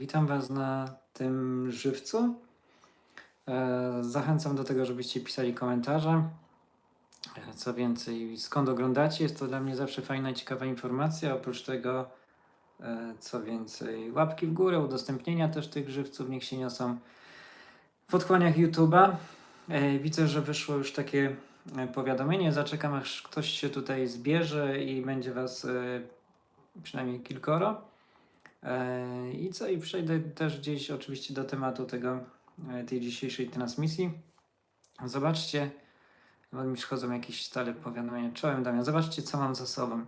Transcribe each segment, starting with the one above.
Witam Was na tym żywcu. E, Zachęcam do tego, żebyście pisali komentarze. E, Co więcej, skąd oglądacie, jest to dla mnie zawsze fajna ciekawa informacja. Oprócz tego, e, co więcej, łapki w górę, udostępnienia też tych żywców, niech się niosą w otchłaniach YouTube'a. Widzę, że wyszło już takie powiadomienie. Zaczekam, aż ktoś się tutaj zbierze i będzie Was przynajmniej kilkoro. E, I co, i przejdę też gdzieś oczywiście do tematu tego, e, tej dzisiejszej transmisji. Zobaczcie, bo mi przychodzą jakieś stale powiadomienia. Czołem Damian, zobaczcie co mam za sobą.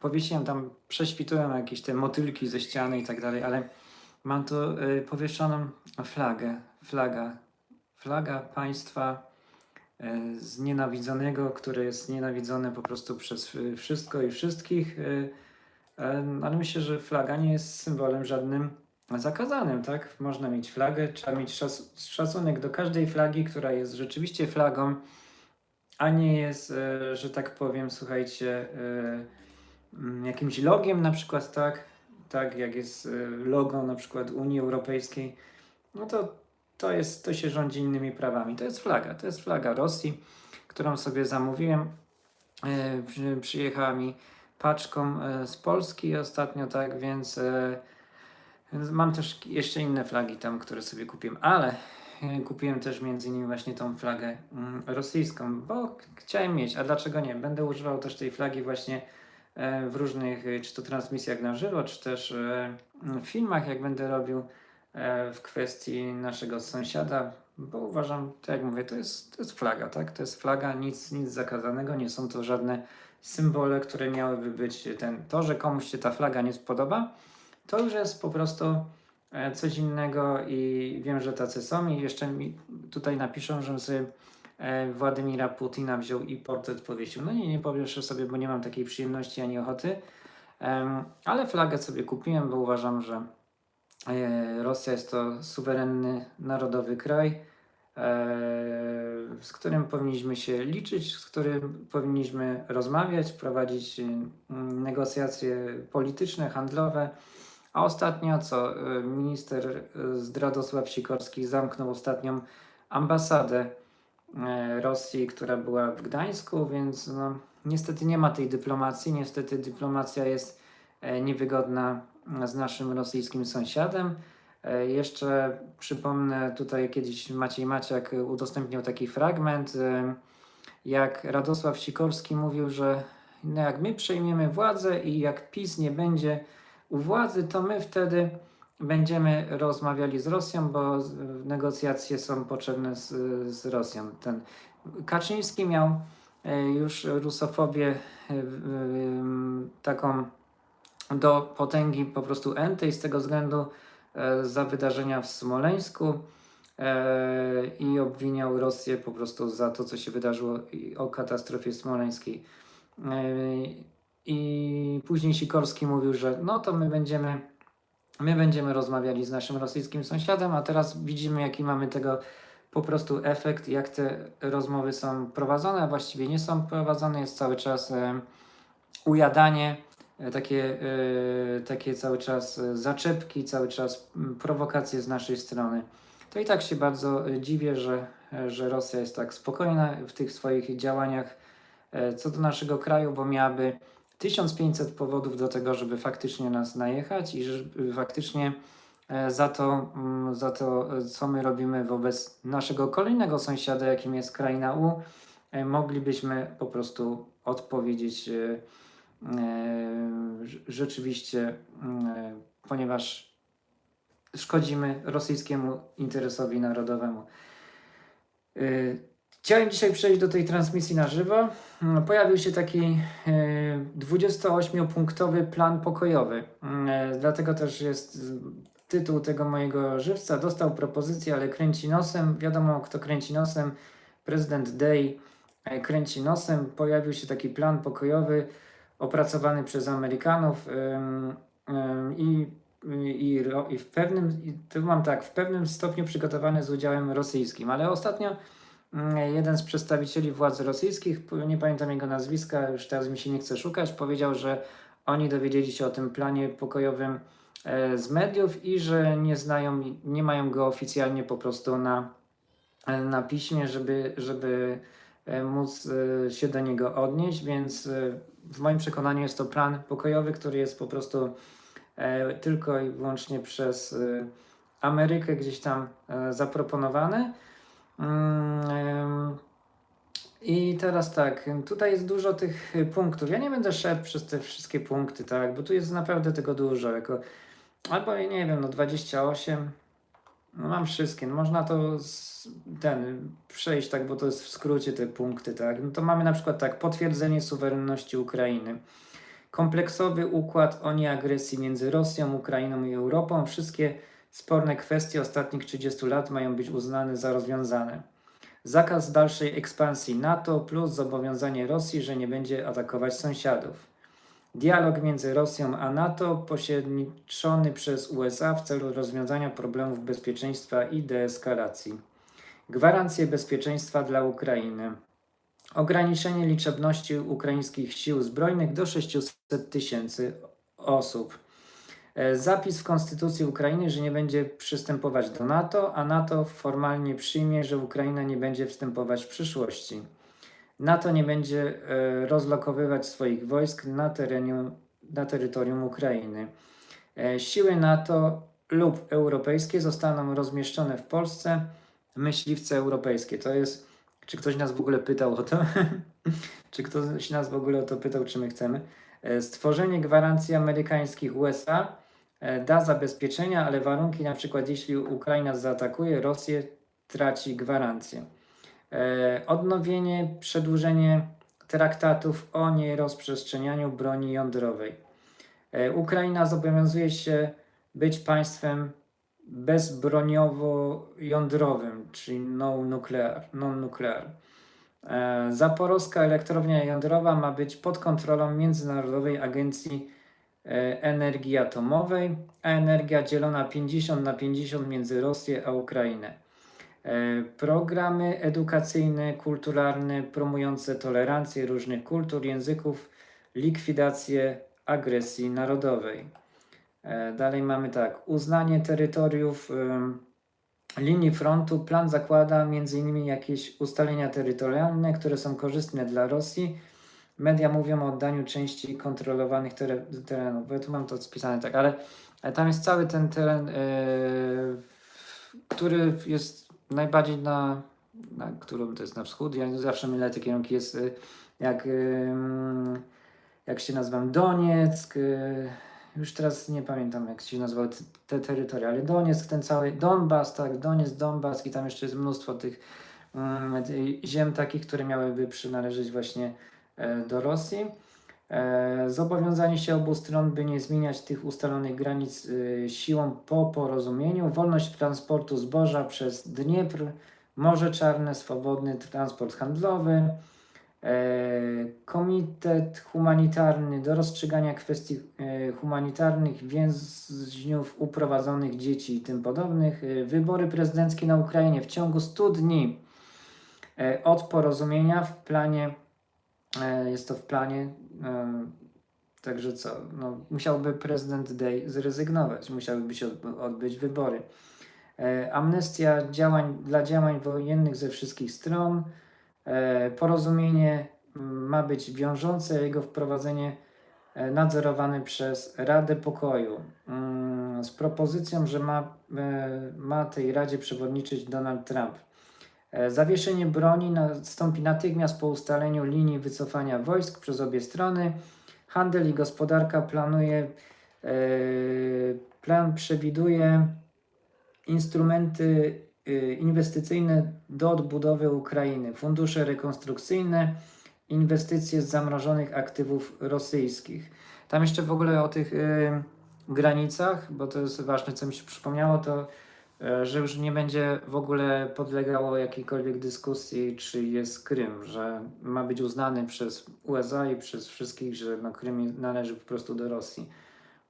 Powiesiłem tam, prześwitują jakieś te motylki ze ściany i tak dalej, ale mam tu e, powieszoną flagę, flaga, flaga państwa znienawidzonego, które jest nienawidzone po prostu przez wszystko i wszystkich. Ale myślę, że flaga nie jest symbolem żadnym zakazanym, tak? Można mieć flagę, trzeba mieć szac- szacunek do każdej flagi, która jest rzeczywiście flagą, a nie jest, e, że tak powiem, słuchajcie, e, jakimś logiem na przykład, tak? Tak, jak jest e, logo na przykład Unii Europejskiej, no to to, jest, to się rządzi innymi prawami. To jest flaga, to jest flaga Rosji, którą sobie zamówiłem. E, przy- Przyjechała mi paczką e, z Polski ostatnio, tak, więc e, więc mam też jeszcze inne flagi tam, które sobie kupiłem, ale e, kupiłem też między innymi właśnie tą flagę mm, rosyjską, bo ch- chciałem mieć, a dlaczego nie? Będę używał też tej flagi właśnie w różnych, czy to transmisjach na żywo, czy też e, mm, filmach, jak będę robił w kwestii naszego sąsiada, bo uważam, tak jak mówię, to jest, to jest flaga, tak? To jest flaga, nic, nic zakazanego, nie są to żadne symbole, które miałyby być ten. To, że komuś się ta flaga nie spodoba, to już jest po prostu e, coś innego i wiem, że tacy są i jeszcze mi tutaj napiszą, że sobie e, Władimira Putina wziął i portret powiesił. No nie, nie powieszę sobie, bo nie mam takiej przyjemności ani ochoty, ale flagę sobie kupiłem, bo uważam, że e, Rosja jest to suwerenny, narodowy kraj, z którym powinniśmy się liczyć, z którym powinniśmy rozmawiać, prowadzić mm, negocjacje polityczne, handlowe. A ostatnio co? e, Minister e, Zdradosław Sikorski zamknął ostatnią ambasadę e, Rosji, która była w Gdańsku, więc no, niestety nie ma tej dyplomacji. Niestety dyplomacja jest e, niewygodna z naszym rosyjskim sąsiadem. E, Jeszcze przypomnę, tutaj kiedyś Maciej Maciak udostępnił taki fragment, e, jak Radosław Sikorski mówił, że no jak my przejmiemy władzę i jak PiS nie będzie u władzy, to my wtedy będziemy rozmawiali z Rosją, bo negocjacje są potrzebne z, z Rosją. Ten Kaczyński miał e, już rusofobię taką do potęgi po prostu entej z tego względu za wydarzenia w Smoleńsku e, i obwiniał Rosję po prostu za to, co się wydarzyło o katastrofie smoleńskiej. E, I później Sikorski mówił, że no to my będziemy, my będziemy rozmawiali z naszym rosyjskim sąsiadem, a teraz widzimy, jaki mamy tego po prostu efekt, jak te rozmowy są prowadzone, a właściwie nie są prowadzone, jest cały czas e, ujadanie, e, takie, e, takie cały czas e, zaczepki, cały czas prowokacje z naszej strony. To i tak się bardzo e, dziwię, że, e, że Rosja jest tak spokojna w tych swoich działaniach e, co do naszego kraju, bo miałaby 1500 powodów do tego, żeby faktycznie nas najechać i żeby faktycznie e, za to, za to, e, co my robimy wobec naszego kolejnego sąsiada, jakim jest kraina U, e, moglibyśmy po prostu odpowiedzieć e, e, rzeczywiście, mm, e, ponieważ szkodzimy rosyjskiemu interesowi narodowemu. E, Chciałem dzisiaj przejść do tej transmisji na żywo. Mm, Pojawił się taki e, 28-punktowy plan pokojowy. Mm, e, Dlatego też jest tytuł tego mojego żywca. Dostał propozycję, ale kręci nosem. Wiadomo, kto kręci nosem. Prezydent Day e, kręci nosem. Pojawił się taki plan pokojowy opracowany przez Amerykanów i, i, i w pewnym, tu mam tak, w pewnym stopniu przygotowany z udziałem rosyjskim, ale ostatnio mm, jeden z przedstawicieli władz rosyjskich, nie pamiętam jego nazwiska, już teraz mi się nie chce szukać, powiedział, że oni dowiedzieli się o tym planie pokojowym e, z mediów i że nie znają, nie mają go oficjalnie po prostu na, na piśmie, żeby, żeby móc e, się do niego odnieść, więc e, w moim przekonaniu jest to plan pokojowy, który jest po prostu e, tylko i wyłącznie przez e, Amerykę gdzieś tam e, zaproponowany. Mm, I teraz tak, tutaj jest dużo tych punktów. Ja nie będę szedł przez te wszystkie punkty, tak, bo tu jest naprawdę tego dużo. Jako, albo nie wiem, no 28. No mam wszystkie. No można to z, ten przejść tak, bo to jest w skrócie te punkty, tak. No to mamy na przykład tak, potwierdzenie suwerenności Ukrainy. Kompleksowy układ o nieagresji między Rosją, Ukrainą i Europą. Wszystkie sporne kwestie ostatnich 30 lat mają być uznane za rozwiązane. Zakaz dalszej ekspansji NATO plus zobowiązanie Rosji, że nie będzie atakować sąsiadów. Dialog między Rosją a NATO pośredniczony przez USA w celu rozwiązania problemów bezpieczeństwa i deeskalacji. Gwarancje bezpieczeństwa dla Ukrainy. Ograniczenie liczebności ukraińskich sił zbrojnych do 600 tysięcy osób. E, Zapis w Konstytucji Ukrainy, że nie będzie przystępować do NATO, a NATO formalnie przyjmie, że Ukraina nie będzie wstępować w przyszłości. NATO nie będzie e, rozlokowywać swoich wojsk na, tereniu, na terytorium Ukrainy. E, Siły NATO lub europejskie zostaną rozmieszczone w Polsce. Myśliwce europejskie. To jest. Czy ktoś nas w ogóle pytał o to? czy ktoś nas w ogóle o to pytał, czy my chcemy? E, Stworzenie gwarancji amerykańskich USA e, da zabezpieczenia, ale warunki, na przykład jeśli Ukraina zaatakuje Rosję, traci gwarancję. E, Odnowienie, przedłużenie traktatów o nierozprzestrzenianiu broni jądrowej. Ukraina zobowiązuje się być państwem bezbroniowo-jądrowym, czyli no nuclear, non-nuclear. E, Zaporowska elektrownia jądrowa ma być pod kontrolą Międzynarodowej Agencji e, Energii Atomowej, a energia dzielona 50 na 50 między Rosję a Ukrainę. E, Programy edukacyjne, kulturalne, promujące tolerancję różnych kultur, języków, likwidację agresji narodowej. E, Dalej mamy tak, uznanie terytoriów em, linii frontu. Plan zakłada m.in. jakieś ustalenia terytorialne, które są korzystne dla Rosji. Media mówią o oddaniu części kontrolowanych tere- terenów, ja tu mam to spisane tak, ale ale tam jest cały ten teren, e, który jest najbardziej na, na którym to jest na wschód. Ja zawsze mylę te kierunki, jest e, jak, em, jak się nazywam, Donieck, e, już teraz nie pamiętam jak się nazywały te, te terytoria, ale Donieck, ten cały Donbas, tak, Donieck, Donbas i tam jeszcze jest mnóstwo tych tej ziem takich, które miałyby przynależeć właśnie e, do Rosji. E, Zobowiązanie się obu stron, by nie zmieniać tych ustalonych granic e, siłą po porozumieniu. Wolność transportu zboża przez Dniepr, Morze Czarne, swobodny transport handlowy. E, Komitet humanitarny do rozstrzygania kwestii e, humanitarnych, więźniów, uprowadzonych dzieci i tym podobnych. E, Wybory prezydenckie na Ukrainie w ciągu 100 dni od porozumienia w planie, jest to w planie, także co, no, musiałby prezydent Day zrezygnować, musiałyby się odb- odbyć wybory. Amnestia działań, dla działań wojennych ze wszystkich stron. E, Porozumienie mm, ma być wiążące, jego wprowadzenie e, nadzorowane przez Radę Pokoju mm, z propozycją, że ma, e, ma tej Radzie przewodniczyć Donald Trump. Zawieszenie broni nastąpi natychmiast po ustaleniu linii wycofania wojsk przez obie strony. Handel i gospodarka planuje, plan przewiduje instrumenty inwestycyjne do odbudowy Ukrainy, fundusze rekonstrukcyjne, inwestycje z zamrożonych aktywów rosyjskich. Tam jeszcze w ogóle o tych y, granicach, bo to jest ważne, co mi się przypomniało, to y, że już nie będzie w ogóle podlegało jakiejkolwiek dyskusji, czy jest Krym, że ma być uznany przez USA i przez wszystkich, że no, Krym należy po prostu do Rosji.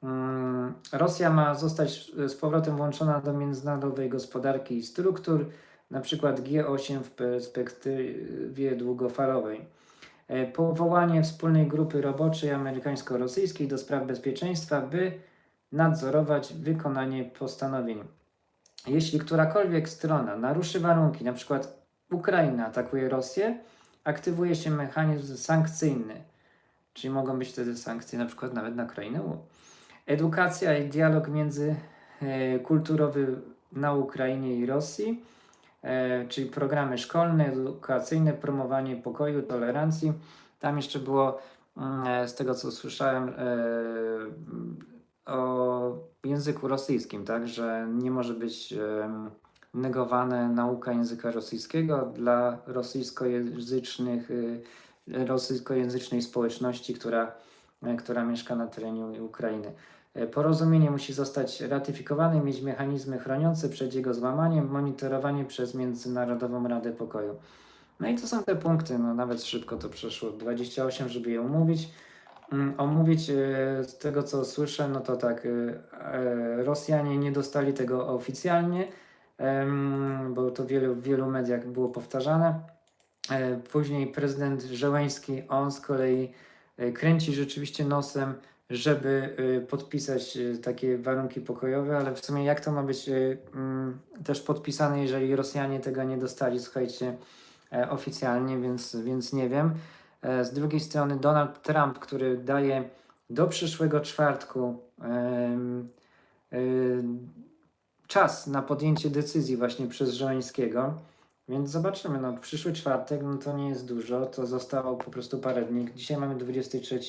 Mm, Rosja ma zostać z powrotem włączona do międzynarodowej gospodarki i struktur, na przykład G8 w perspektywie długofalowej. E, Powołanie wspólnej grupy roboczej amerykańsko-rosyjskiej do spraw bezpieczeństwa, by nadzorować wykonanie postanowień. Jeśli którakolwiek strona naruszy warunki, na przykład Ukraina atakuje Rosję, aktywuje się mechanizm sankcyjny, czyli mogą być wtedy sankcje na przykład nawet na krainę U. Edukacja i dialog międzykulturowy na Ukrainie i Rosji, e, czyli programy szkolne, edukacyjne, promowanie pokoju, tolerancji. Tam jeszcze było, mm, e, z tego co słyszałem, e, o języku rosyjskim, tak, że nie może być negowana nauka języka rosyjskiego dla rosyjskojęzycznych, rosyjskojęzycznej społeczności, która, e, która mieszka na terenie Ukrainy. E, Porozumienie musi zostać ratyfikowane mieć mechanizmy chroniące przed jego złamaniem, monitorowanie przez Międzynarodową Radę Pokoju. No i to są te punkty, no nawet szybko to przeszło, 28, żeby je omówić. Mm, Omówić e, z tego, co słyszę, no to tak, e, e, Rosjanie nie dostali tego oficjalnie, bo to wielu, w wielu mediach było powtarzane. E, Później prezydent Żeleński, on z kolei e, kręci rzeczywiście nosem, żeby e, podpisać e, takie warunki pokojowe, ale w sumie jak to ma być e, mm, też podpisane, jeżeli Rosjanie tego nie dostali, słuchajcie, e, oficjalnie, więc, więc nie wiem. E, Z drugiej strony Donald Trump, który daje do przyszłego czwartku czas na podjęcie decyzji właśnie przez Żeleńskiego, więc zobaczymy, no przyszły czwartek, no to nie jest dużo, to zostało po prostu parę dni. Dzisiaj mamy 23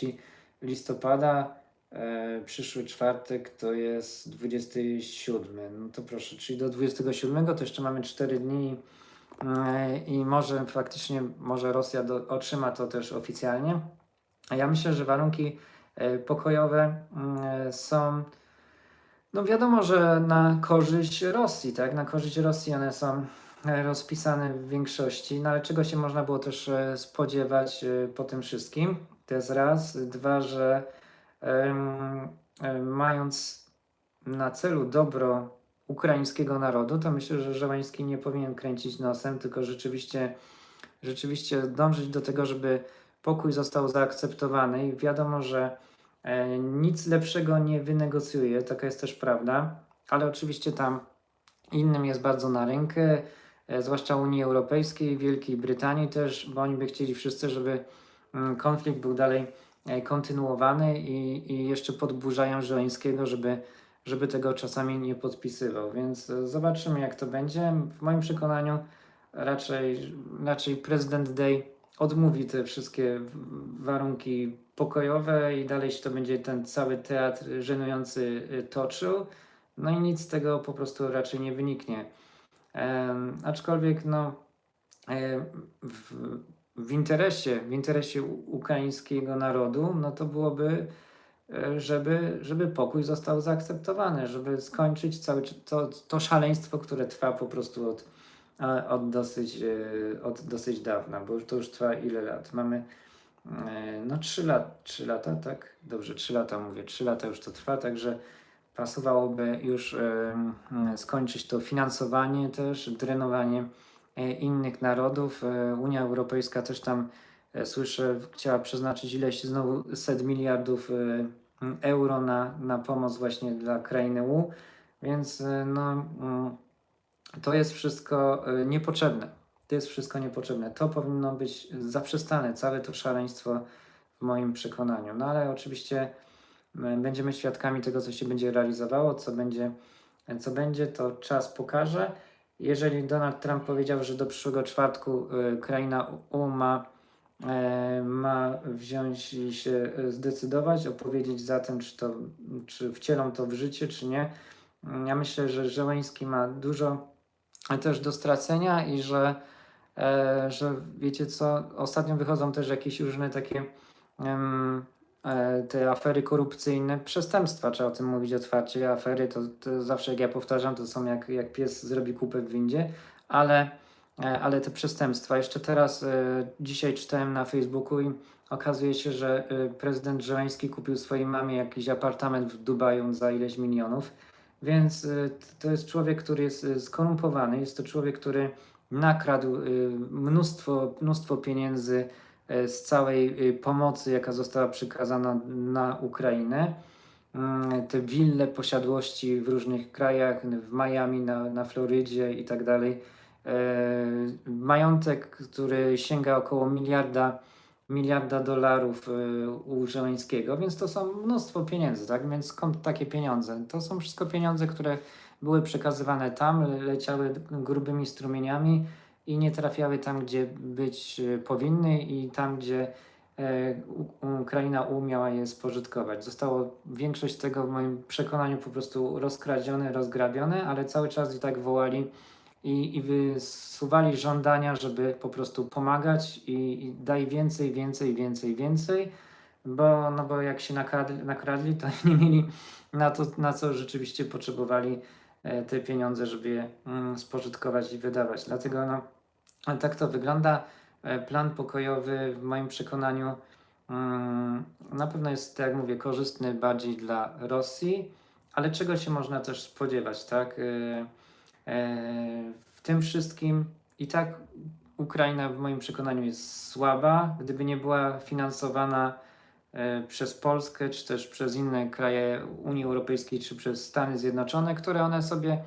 listopada, e, przyszły czwartek to jest 27, no to proszę, czyli do 27 to jeszcze mamy 4 dni e, i może faktycznie, może Rosja do, otrzyma to też oficjalnie. A ja myślę, że warunki e, pokojowe mm, są, no wiadomo, że na korzyść Rosji, tak? Na korzyść Rosji one są e, rozpisane w większości, no ale czego się można było też e, spodziewać e, po tym wszystkim? To jest raz. Dwa, że em, mając na celu dobro ukraińskiego narodu, to myślę, że Żeleński nie powinien kręcić nosem, tylko rzeczywiście, rzeczywiście dążyć do tego, żeby pokój został zaakceptowany i wiadomo, że e, nic lepszego nie wynegocjuje, taka jest też prawda, ale oczywiście tam innym jest bardzo na rękę, e, zwłaszcza Unii Europejskiej, Wielkiej Brytanii też, bo oni by chcieli wszyscy, żeby mm, konflikt był dalej e, kontynuowany i, i jeszcze podburzają Żeleńskiego, żeby, żeby tego czasami nie podpisywał, więc e, zobaczymy jak to będzie. W moim przekonaniu raczej, raczej prezydent Day odmówi te wszystkie warunki pokojowe i dalej się to będzie ten cały teatr żenujący toczył. No i nic z tego po prostu raczej nie wyniknie. Aczkolwiek no, e, w, w interesie, w interesie ukraińskiego narodu, no to byłoby, e, żeby, żeby pokój został zaakceptowany, żeby skończyć całe to, to szaleństwo, które trwa po prostu od, od, dosyć, e, od dosyć dawna, bo to już trwa ile lat? Mamy no 3 lat, 3 lata, tak? Dobrze, 3 lata mówię, 3 lata już to trwa, także pasowałoby już skończyć to finansowanie też, drenowanie e, innych narodów. E, Unia Europejska też tam, e, słyszę, chciała przeznaczyć ileś znowu set miliardów euro na, na pomoc właśnie dla krainy U, więc no, mm, to jest wszystko niepotrzebne. To jest wszystko niepotrzebne. To powinno być zaprzestane, całe to szaleństwo w moim przekonaniu. No ale oczywiście będziemy świadkami tego, co się będzie realizowało, co będzie, co będzie, to czas pokaże. Jeżeli Donald Trump powiedział, że do przyszłego czwartku e, kraina U ma, e, ma wziąć i się e, zdecydować, opowiedzieć za tym, czy, to, czy wcielą to w życie, czy nie. Ja myślę, że Żeleński ma dużo e, też do stracenia i że, e, że wiecie co, ostatnio wychodzą też jakieś różne takie e, te afery korupcyjne, przestępstwa, trzeba o tym mówić otwarcie. Afery to, to zawsze, jak ja powtarzam, to są jak, jak pies zrobi kupę w windzie, ale, e, ale te przestępstwa. Jeszcze teraz, e, dzisiaj czytałem na Facebooku i okazuje się, że e, prezydent Żeleński kupił swojej mamie jakiś apartament w Dubaju za ileś milionów. Więc e, to jest człowiek, który jest e, skorumpowany, jest to człowiek, który nakradł e, mnóstwo, mnóstwo pieniędzy e, z całej e, pomocy, jaka została przekazana na Ukrainę. mm, te wille posiadłości w różnych krajach, w Miami, na, na Florydzie i tak dalej. E, Majątek, który sięga około miliarda, miliarda dolarów e, u Żeleńskiego, więc to są mnóstwo pieniędzy, tak? Więc skąd takie pieniądze? To są wszystko pieniądze, które były przekazywane tam, le- leciały grubymi strumieniami i nie trafiały tam, gdzie być e, powinny i tam, gdzie e, Ukraina umiała je spożytkować. Zostało większość tego w moim przekonaniu po prostu rozkradzione, rozgrabione, ale cały czas i tak wołali i, i wysuwali żądania, żeby po prostu pomagać i, i daj więcej, więcej, więcej, więcej, bo, no bo jak się nakradli, nakradli, to nie mieli na to, na co rzeczywiście potrzebowali e, te pieniądze, żeby je mm, spożytkować i wydawać. Dlatego no, ale tak to wygląda. E, Plan pokojowy w moim przekonaniu mm, na pewno jest, tak jak mówię, korzystny bardziej dla Rosji, ale czego się można też spodziewać, tak? E, e, W tym wszystkim i tak Ukraina w moim przekonaniu jest słaba, gdyby nie była finansowana przez Polskę, czy też przez inne kraje Unii Europejskiej, czy przez Stany Zjednoczone, które one sobie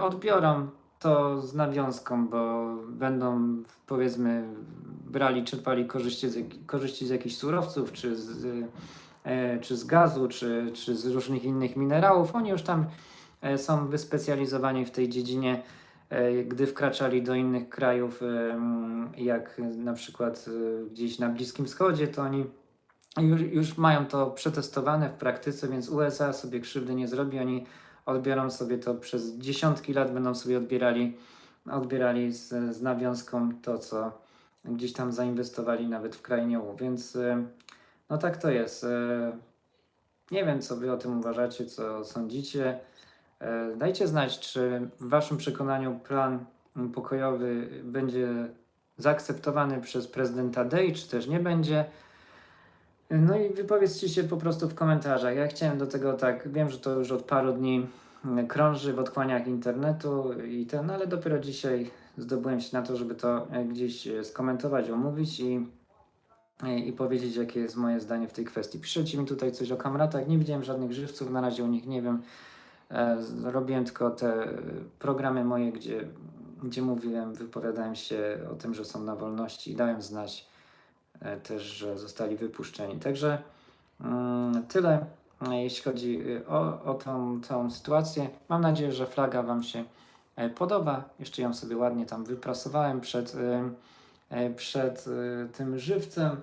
odbiorą to z nawiązką, bo będą powiedzmy brali, czerpali korzyści z, korzyści z jakichś surowców, czy z, e, czy z gazu, czy, czy z różnych innych minerałów. Oni już tam e, są wyspecjalizowani w tej dziedzinie, e, gdy wkraczali do innych krajów, jak na przykład gdzieś na Bliskim Wschodzie, to oni już, już mają to przetestowane w praktyce, więc USA sobie krzywdy nie zrobi. Oni odbiorą sobie to przez dziesiątki lat, będą sobie odbierali, odbierali z, z nawiązką to, co gdzieś tam zainwestowali nawet w krainie U. Więc e, no tak to jest. E, Nie wiem, co wy o tym uważacie, co sądzicie. E, Dajcie znać, czy w waszym przekonaniu plan pokojowy będzie zaakceptowany przez prezydenta Day, czy też nie będzie. No i wypowiedzcie się po prostu w komentarzach. Ja chciałem do tego tak, wiem, że to już od paru dni mm, krąży w otchłaniach internetu i ten, ale dopiero dzisiaj zdobyłem się na to, żeby to e, gdzieś e, skomentować, omówić i, e, i powiedzieć, jakie jest moje zdanie w tej kwestii. Piszecie mi tutaj coś o kamratach, nie widziałem żadnych żywców, na razie o nich nie wiem. Robiłem tylko te programy moje, gdzie, gdzie mówiłem, wypowiadałem się o tym, że są na wolności i dałem znać też, że zostali wypuszczeni. Także mm, tyle, e, jeśli chodzi e, o, o tą, tą sytuację. Mam nadzieję, że flaga Wam się e, podoba. Jeszcze ją sobie ładnie tam wyprasowałem przed, e, e, przed e, tym żywcem.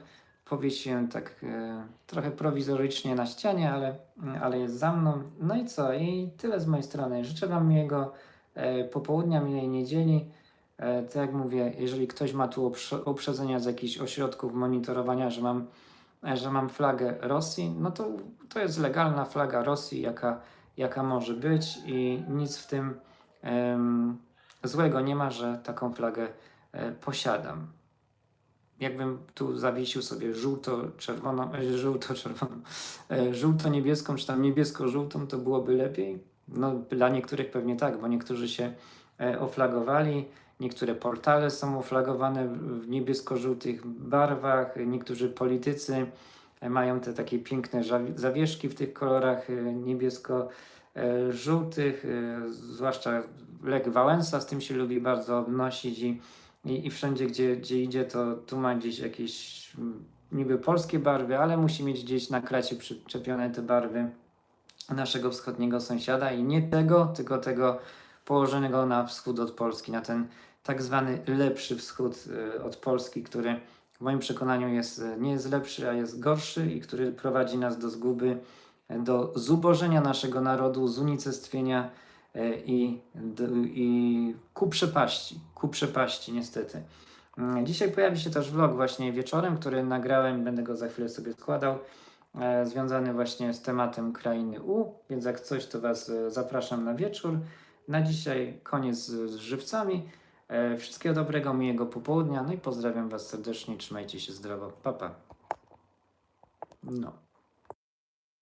Powiesiłem tak e, trochę prowizorycznie na ścianie, ale, ale jest za mną. No i co? I tyle z mojej strony. Życzę Wam miłego e, popołudnia, miłej niedzieli. E, Tak jak mówię, jeżeli ktoś ma tu uprze- uprzedzenia z jakichś ośrodków monitorowania, że mam, e, że mam flagę Rosji, no to to jest legalna flaga Rosji, jaka, jaka może być i nic w tym em, złego nie ma, że taką flagę e, posiadam. Jakbym tu zawiesił sobie żółto-czerwoną, żółto-czerwoną, żółto-niebieską, czy tam niebiesko-żółtą, to byłoby lepiej. No, dla niektórych pewnie tak, bo niektórzy się oflagowali, niektóre portale są oflagowane w niebiesko-żółtych barwach, niektórzy politycy e, mają te takie piękne zawieszki w tych kolorach e, niebiesko-żółtych, e, zwłaszcza Lech Wałęsa z tym się lubi bardzo obnosić i, i, i wszędzie, gdzie, gdzie idzie, to tu ma gdzieś jakieś niby polskie barwy, ale musi mieć gdzieś na kracie przyczepione te barwy naszego wschodniego sąsiada. I nie tego, tylko tego położonego na wschód od Polski, na ten tak zwany lepszy wschód y, od Polski, który w moim przekonaniu jest, y, nie jest lepszy, a jest gorszy i który prowadzi nas do zguby, y, do zubożenia naszego narodu, z unicestwienia y, i, i ku przepaści, ku przepaści niestety. Mm, Dzisiaj pojawi się też vlog właśnie wieczorem, który nagrałem, będę go za chwilę sobie składał, e, związany właśnie z tematem krainy U, więc jak coś, to Was e, zapraszam na wieczór. Na dzisiaj koniec z, żywcami. E, Wszystkiego dobrego, miłego popołudnia, no i pozdrawiam Was serdecznie, trzymajcie się zdrowo, pa pa. No.